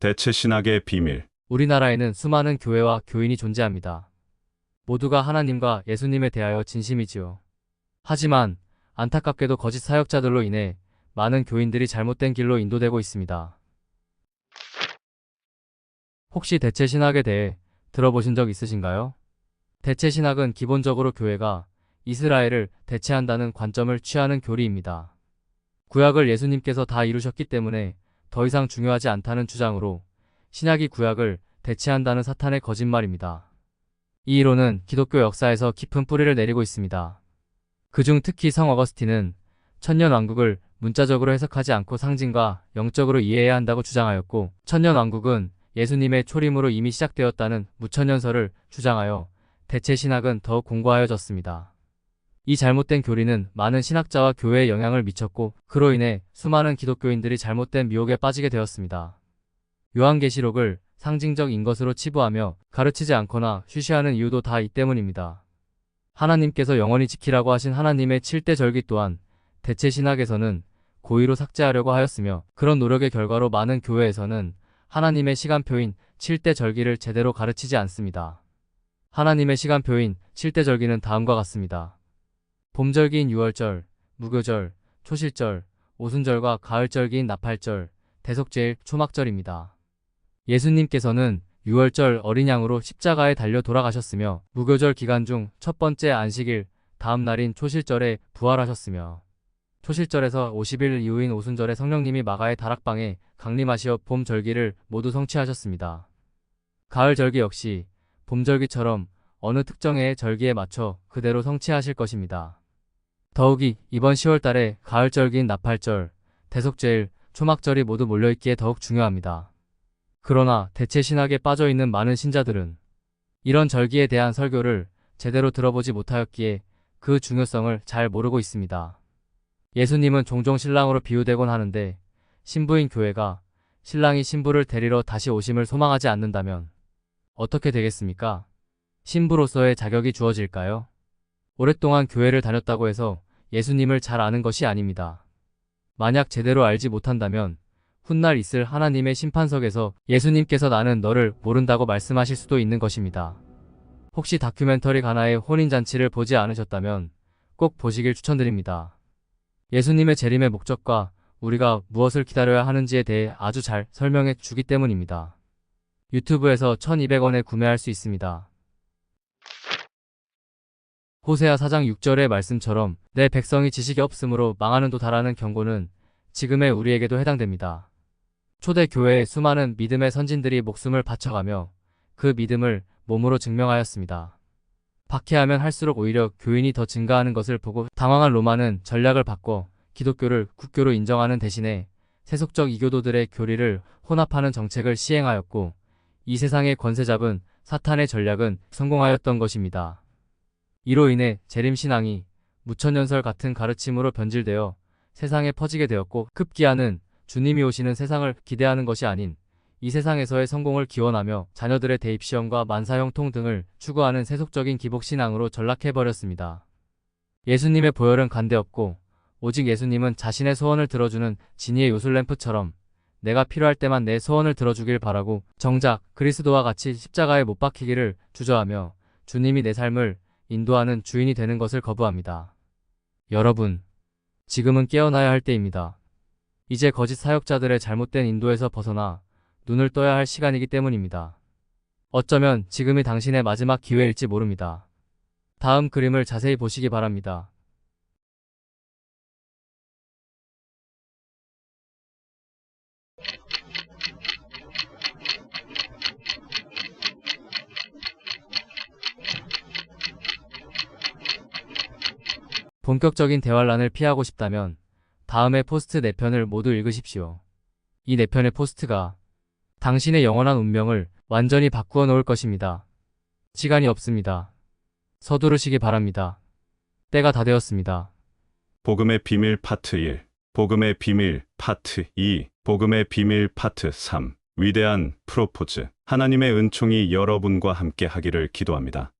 대체 신학의 비밀. 우리나라에는 수많은 교회와 교인이 존재합니다. 모두가 하나님과 예수님에 대하여 진심이지요. 하지만 안타깝게도 거짓 사역자들로 인해 많은 교인들이 잘못된 길로 인도되고 있습니다. 혹시 대체 신학에 대해 들어보신 적 있으신가요? 대체 신학은 기본적으로 교회가 이스라엘을 대체한다는 관점을 취하는 교리입니다. 구약을 예수님께서 다 이루셨기 때문에 더 이상 중요하지 않다는 주장으로 신약이 구약을 대체한다는 사탄의 거짓말입니다. 이 이론은 기독교 역사에서 깊은 뿌리를 내리고 있습니다. 그중 특히 성 어거스틴은 천년 왕국을 문자적으로 해석하지 않고 상징과 영적으로 이해해야 한다고 주장하였고 천년 왕국은 예수님의 초림으로 이미 시작되었다는 무천년설을 주장하여 대체 신학은 더욱 공고하여졌습니다. 이 잘못된 교리는 많은 신학자와 교회에 영향을 미쳤고 그로 인해 수많은 기독교인들이 잘못된 미혹에 빠지게 되었습니다. 요한계시록을 상징적인 것으로 치부하며 가르치지 않거나 쉬쉬하는 이유도 다 이 때문입니다. 하나님께서 영원히 지키라고 하신 하나님의 7대 절기 또한 대체 신학에서는 고의로 삭제하려고 하였으며 그런 노력의 결과로 많은 교회에서는 하나님의 시간표인 7대 절기를 제대로 가르치지 않습니다. 하나님의 시간표인 7대 절기는 다음과 같습니다. 봄절기인 6월절, 무교절, 초실절, 오순절과 가을절기인 나팔절, 대속제일, 초막절입니다. 예수님께서는 6월절 어린 양으로 십자가에 달려 돌아가셨으며 무교절 기간 중 첫 번째 안식일 다음 날인 초실절에 부활하셨으며 초실절에서 50일 이후인 오순절에 성령님이 마가의 다락방에 강림하시어 봄 절기를 모두 성취하셨습니다. 가을 절기 역시 봄 절기처럼 어느 특정의 절기에 맞춰 그대로 성취하실 것입니다. 더욱이 이번 10월 달에 가을 절기인 나팔절, 대속제일, 초막절이 모두 몰려있기에 더욱 중요합니다. 그러나 대체 신학에 빠져 있는 많은 신자들은 이런 절기에 대한 설교를 제대로 들어보지 못하였기에 그 중요성을 잘 모르고 있습니다. 예수님은 종종 신랑으로 비유되곤 하는데 신부인 교회가 신랑이 신부를 데리러 다시 오심을 소망하지 않는다면 어떻게 되겠습니까? 신부로서의 자격이 주어질까요? 오랫동안 교회를 다녔다고 해서 예수님을 잘 아는 것이 아닙니다. 만약 제대로 알지 못한다면 훗날 있을 하나님의 심판석에서 예수님께서 나는 너를 모른다고 말씀하실 수도 있는 것입니다. 혹시 다큐멘터리 가나의 혼인잔치를 보지 않으셨다면 꼭 보시길 추천드립니다. 예수님의 재림의 목적과 우리가 무엇을 기다려야 하는지에 대해 아주 잘 설명해 주기 때문입니다. 유튜브에서 1200원에 구매할 수 있습니다. 호세아 4장 6절의 말씀처럼 내 백성이 지식이 없으므로 망하는 도다라는 경고는 지금의 우리에게도 해당됩니다. 초대 교회의 수많은 믿음의 선진들이 목숨을 바쳐가며 그 믿음을 몸으로 증명하였습니다. 박해하면 할수록 오히려 교인이 더 증가하는 것을 보고 당황한 로마는 전략을 바꿔 기독교를 국교로 인정하는 대신에 세속적 이교도들의 교리를 혼합하는 정책을 시행하였고 이 세상의 권세 잡은 사탄의 전략은 성공하였던 것입니다. 이로 인해 재림신앙이 무천년설 같은 가르침으로 변질되어 세상에 퍼지게 되었고 급기야는 주님이 오시는 세상을 기대하는 것이 아닌 이 세상에서의 성공을 기원하며 자녀들의 대입시험과 만사형통 등을 추구하는 세속적인 기복신앙으로 전락해버렸습니다. 예수님의 보혈은 간대없고 오직 예수님은 자신의 소원을 들어주는 진이의 요술램프처럼 내가 필요할 때만 내 소원을 들어주길 바라고 정작 그리스도와 같이 십자가에 못 박히기를 주저하며 주님이 내 삶을 인도하는 주인이 되는 것을 거부합니다. 여러분, 지금은 깨어나야 할 때입니다. 이제 거짓 사역자들의 잘못된 인도에서 벗어나 눈을 떠야 할 시간이기 때문입니다. 어쩌면 지금이 당신의 마지막 기회일지 모릅니다. 다음 그림을 자세히 보시기 바랍니다. 본격적인 대화란을 피하고 싶다면 다음의 포스트 4편을 모두 읽으십시오. 이 4편의 포스트가 당신의 영원한 운명을 완전히 바꾸어 놓을 것입니다. 시간이 없습니다. 서두르시기 바랍니다. 때가 다 되었습니다. 복음의 비밀 파트 1. 복음의 비밀 파트 2. 복음의 비밀 파트 3. 위대한 프로포즈. 하나님의 은총이 여러분과 함께 하기를 기도합니다.